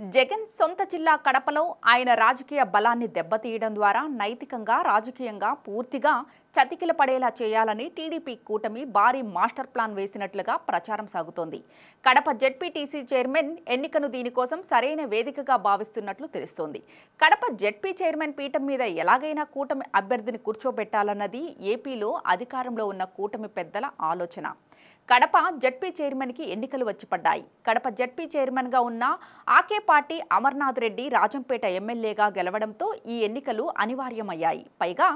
జగన్ సొంత జిల్లా కడపలో ఆయన రాజకీయ బలాన్ని దెబ్బతీయడం ద్వారా నైతికంగా రాజకీయంగా పూర్తిగా చతికిల పడేలా చేయాలని టీడీపీ కూటమి భారీ మాస్టర్ ప్లాన్ వేసినట్లుగా ప్రచారం సాగుతోంది. కడప జెడ్పీటీసీ చైర్మన్ ఎన్నికను దీనికోసం సరైన వేదికగా భావిస్తున్నట్లు తెలుస్తోంది. కడప జెడ్పీ చైర్మన్ పీఠం మీద ఎలాగైనా కూటమి అభ్యర్థిని కూర్చోబెట్టాలన్నది ఏపీలో అధికారంలో ఉన్న కూటమి పెద్దల ఆలోచన. కడప జడ్పీ చైర్మన్కి ఎన్నికలు వచ్చి పడ్డాయి. కడప జడ్పీ చైర్మన్గా ఉన్న ఆకే పార్టీ అమర్నాథ్ రెడ్డి రాజంపేట ఎమ్మెల్యేగా గెలవడంతో ఈ ఎన్నికలు అనివార్యమయ్యాయి. పైగా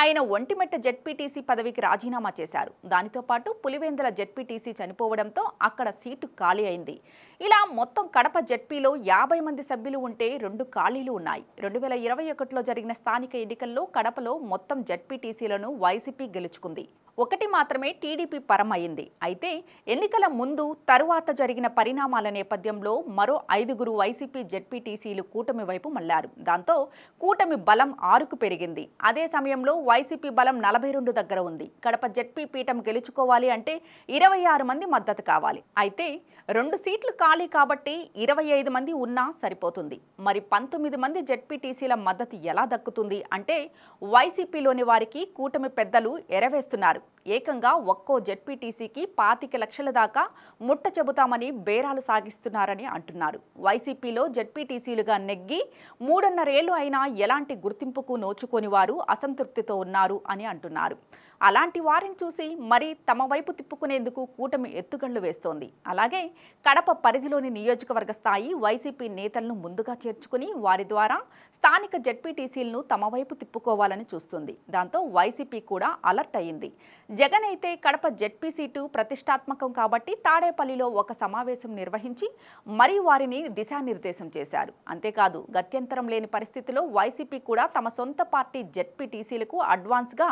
ఆయన ఒంటిమెట్ట జెడ్పీటీసీ పదవికి రాజీనామా చేశారు. దానితో పాటు పులివెందుల జెడ్పీటీసీ చనిపోవడంతో అక్కడ సీటు ఖాళీ అయింది. ఇలా మొత్తం కడప జెడ్పీలో యాభై మంది సభ్యులు ఉంటే రెండు ఖాళీలు ఉన్నాయి. రెండు వేల ఇరవై ఒకటిలో జరిగిన స్థానిక ఎన్నికల్లో కడపలో మొత్తం జెడ్పీటీసీలను వైసీపీ గెలుచుకుంది. ఒకటి మాత్రమే టీడీపీ పరమయ్యింది. అయితే ఎన్నికల ముందు తరువాత జరిగిన పరిణామాల నేపథ్యంలో మరో ఐదుగురు వైసీపీ జెడ్పీటీసీలు కూటమి వైపు మళ్ళారు దాంతో కూటమి బలం ఆరుకు పెరిగింది. అదే సమయంలో వైసీపీ బలం నలభై రెండు దగ్గర ఉంది. కడప జెడ్పీ పీఠం గెలుచుకోవాలి అంటే ఇరవై ఆరు మంది మద్దతు కావాలి. అయితే రెండు సీట్లు ఖాళీ కాబట్టి ఇరవై ఐదు మంది ఉన్నా సరిపోతుంది. మరి పంతొమ్మిది మంది జెడ్పీటీసీల మద్దతు ఎలా దక్కుతుంది? అంటే వైసీపీలోని వారికి కూటమి పెద్దలు ఎరవేస్తున్నారు. ఏకంగా ఒక్కో జెడ్పీటీసీకి పాతిక లక్షల దాకా ముట్ట చెబుతామని బేరాలు సాగిస్తున్నారని అంటున్నారు. వైసీపీలో జెడ్పీటీసీలుగా నెగ్గి మూడున్నరేళ్ళు అయినా ఎలాంటి గుర్తింపుకు నోచుకోని వారు అసంతృప్తితో ఉన్నారు అని అంటున్నారు. అలాంటి వారిని చూసి మరి తమ వైపు తిప్పుకునేందుకు కూటమి ఎత్తుగళ్ళు వేస్తోంది. అలాగే కడప పరిధిలోని నియోజకవర్గ స్థాయి వైసీపీ నేతలను ముందుగా చేర్చుకుని వారి ద్వారా స్థానిక జెడ్పీటీసీలను తమ వైపు తిప్పుకోవాలని చూస్తుంది. దాంతో వైసీపీ కూడా అలర్ట్ అయింది. జగన్ అయితే కడప జెడ్పీ సీటు ప్రతిష్టాత్మకం కాబట్టి తాడేపల్లిలో ఒక సమావేశం నిర్వహించి మరి వారిని దిశానిర్దేశం చేశారు. అంతేకాదు గత్యంతరం లేని పరిస్థితిలో వైసీపీ కూడా తమ సొంత పార్టీ జెడ్పీటీసీలకు అడ్వాన్స్గా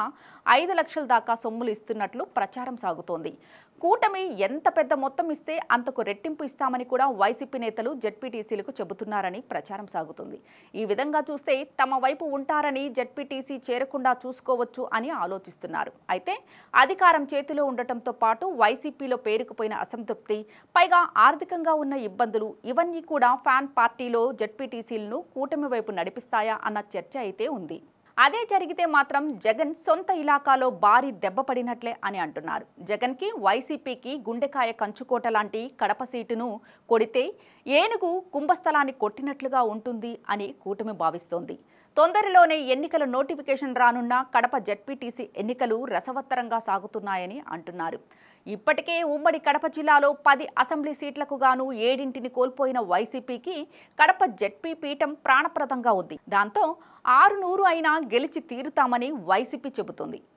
ఐదు లక్షల దాకా సొమ్ములు ఇస్తున్నట్లు ప్రచారం సాగుతోంది. కూటమి ఎంత పెద్ద మొత్తం ఇస్తే అంతకు రెట్టింపు ఇస్తామని కూడా వైసీపీ నేతలు జెడ్పీటీసీలకు చెబుతున్నారని ప్రచారం సాగుతుంది. ఈ విధంగా చూస్తే తమ వైపు ఉంటారని జెడ్పీటీసీ చేరకుండా చూసుకోవచ్చు అని ఆలోచిస్తున్నారు. అయితే అధికారం చేతిలో ఉండటంతో పాటు వైసీపీలో పేరుకుపోయిన అసంతృప్తి పైగా ఆర్థికంగా ఉన్న ఇబ్బందులు ఇవన్నీ కూడా ఫ్యాన్ పార్టీలో జడ్పీటీసీలను కూటమి వైపు నడిపిస్తాయా అన్న చర్చ అయితే ఉంది. అదే జరిగితే మాత్రం జగన్ సొంత ఇలాకాలో భారీ దెబ్బ పడినట్లే అని అంటున్నారు. జగన్కి వైసీపీకి గుండెకాయ కంచుకోట లాంటి కడప సీటును కొడితే ఏనుగు కుంభస్థలాన్ని కొట్టినట్లుగా ఉంటుంది అని కూటమి భావిస్తోంది. తొందరలోనే ఎన్నికల నోటిఫికేషన్ రానున్న కడప జడ్పీటీసీ ఎన్నికలు రసవత్తరంగా సాగుతున్నాయని అంటున్నారు. ఇప్పటికే ఉమ్మడి కడప జిల్లాలో పది అసెంబ్లీ సీట్లకు గాను ఏడింటిని కోల్పోయిన వైసీపీకి కడప జడ్పీ పీఠం ప్రాణప్రదంగా ఉంది. దాంతో ఆరు నూరు అయినా గెలిచి తీరుతామని వైసీపీ చెబుతోంది.